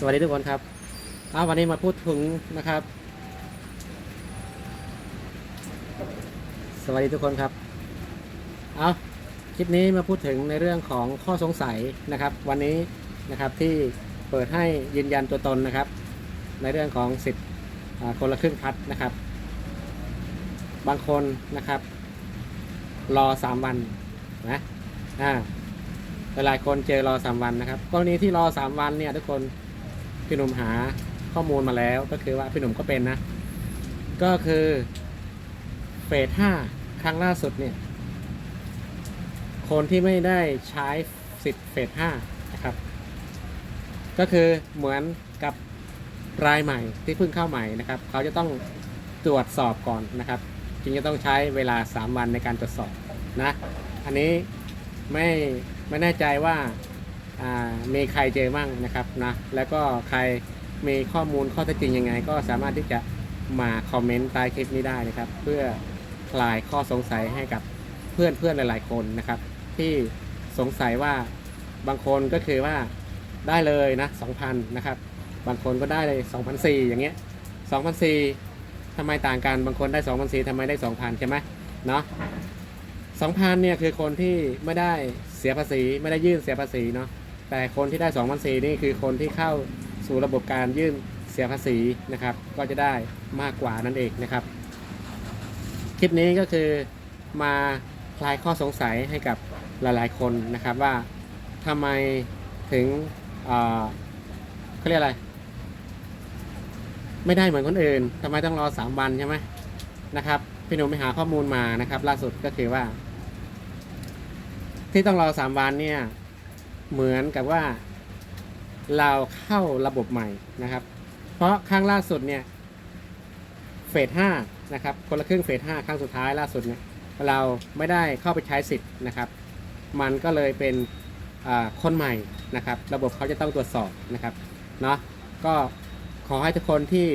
สวัสดีทุกคนครับเอาวันนี้มาพูดถึงนะครับ สวัสดีทุกคนครับ เอาคลิปนี้มาพูดถึงในเรื่องของข้อสงสัยนะครับ วันนี้นะครับที่เปิดให้ยืนยันตัวตนนะครับ ในเรื่องของสิทธิ์คนละครึ่งพัดนะครับ บางคนนะครับ รอสามวันนะอ่าหลายคนเจอรอสามวันนะครับกรณีที่รอสามวันเนี่ยทุกคน พี่หนุ่มหาข้อมูลมาแล้วก็คือว่าพี่หนุ่มก็เป็นนะ ก็คือเฟสห้าครั้งล่าสุดเนี่ย คนที่ไม่ได้ใช้สิทธิ์เฟสห้านะครับ ก็คือเหมือนกับรายใหม่ที่เพิ่งเข้าใหม่นะครับ เขาจะต้องตรวจสอบก่อนนะครับจึงจะต้องใช้เวลา 3 วันในการตรวจสอบนะ อันนี้ไม่ไม่แน่ใจว่าอ่า มีใครเจอมั่งนะครับนะแล้วก็ใครมีข้อมูลข้อเท็จจริงยังไง ก็สามารถที่จะมาคอมเมนต์ใต้คลิปนี้ได้นะครับ เพื่อคลายข้อสงสัยให้กับเพื่อนเพื่อนหลาย ๆ คนนะครับ ที่สงสัยว่าบางคนก็คือว่าได้เลยนะ2,000นะครับบางคนก็ได้เลย2,004อย่างเงี้ย2,004ทำไมต่างกันบางคนได้2,004ทำไมได้2,000ใช่ไหมเนาะ2,000เนี่ยคือคนที่ไม่ได้เสียภาษีไม่ได้ยื่นเสียภาษีเนาะ แต่คนที่ได้2,004นี่คือคนที่เข้าสู่ระบบการยื่นเสียภาษีนะครับ ก็จะได้มากกว่านั่นเองนะครับ คลิปนี้ก็คือมาคลายข้อสงสัยให้กับหลายๆ คนนะครับว่าทำไมถึงเอ่อเขาเรียกอะไร ไม่ได้เหมือนคนอื่นทำไมต้องรอสามวันใช่ไหมนะครับพี่หนุ่มไปหาข้อมูลมานะครับ ล่าสุดก็คือว่า ที่ต้องรอสามวันเนี่ย เหมือนกับว่าเราเข้าระบบใหม่นะครับ เพราะครั้งล่าสุดเนี่ยเฟสห้านะครับคนละครึ่งเฟสห้าครั้งสุดท้ายล่าสุดเนี่ยเราไม่ได้เข้าไปใช้สิทธิ์นะครับ มันก็เลยเป็นอ่าคนใหม่นะครับ ระบบเขาจะต้องตรวจสอบนะครับเนาะก็ขอให้ทุกคนที่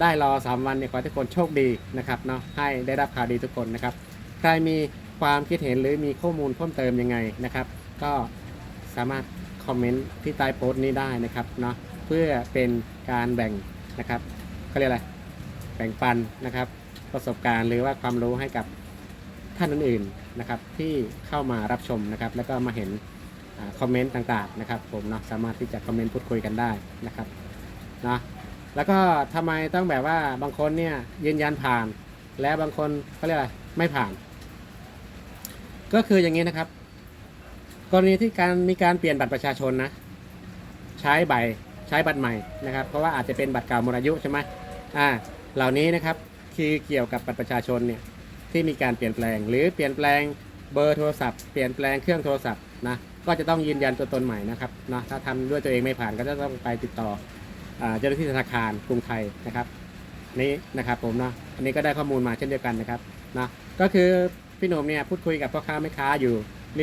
ได้รอ 3 วันเนี่ยขอให้ทุกคนโชคดีนะครับเนาะให้ได้รับข่าวดีทุกคนนะครับ ใครมีความคิดเห็นหรือมีข้อมูลเพิ่มเติมยังไงนะครับ ก็ สามารถคอมเมนต์ที่ใต้โพสต์นี้ได้นะครับเนาะเพื่อเป็นการแบ่งนะครับเขาเรียกอะไรแบ่งปันนะครับ ประสบการณ์หรือว่าความรู้ให้กับท่านอื่นๆนะครับ ที่เข้ามารับชมนะครับ แล้วก็มาเห็นอคอมเมนต์ต่างๆนะครับ ผมเนาะสามารถที่จะคอมเมนต์พูดคุยกันได้นะครับเนาะแล้วก็ทำไมต้องแบบว่าบางคนเนี่ยยืนยันผ่าน และบางคนเขาเรียกอะไรไม่ผ่าน ก็คืออย่างนี้นะครับ กรณีที่การมีการเปลี่ยนบัตรประชาชนนะ ใช้ใบใช้บัตรใหม่นะครับ เพราะว่าอาจจะเป็นบัตรเก่าหมดอายุใช่ไหมอ่าเหล่านี้นะครับคือเกี่ยวกับบัตรประชาชนเนี่ยที่มีการเปลี่ยนแปลง หรือเปลี่ยนแปลงเบอร์โทรศัพท์เปลี่ยนแปลงเครื่องโทรศัพท์นะก็จะต้องยืนยันตัวตนใหม่นะครับนะถ้าทำด้วยตัวเองไม่ผ่านก็จะต้องไปติดต่ออเจ้าหน้าที่ธนาคารกรุงไทยนะครับนี่นะครับผมเนาะอันนี้ก็ได้ข้อมูลมาเช่นเดียวกันนะครับนะก็คือพี่หนุ่มเนี่ยพูดคุยกับพ่อค้าแม่ค้าอยู่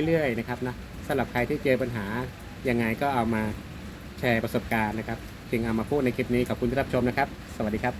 เรื่อยๆนะครับนะ สำหรับใครที่เจอปัญหายังไงก็เอามาแชร์ประสบการณ์นะครับ จึงเอามาพูดในคลิปนี้ขอบคุณที่รับชมนะครับ สวัสดีครับ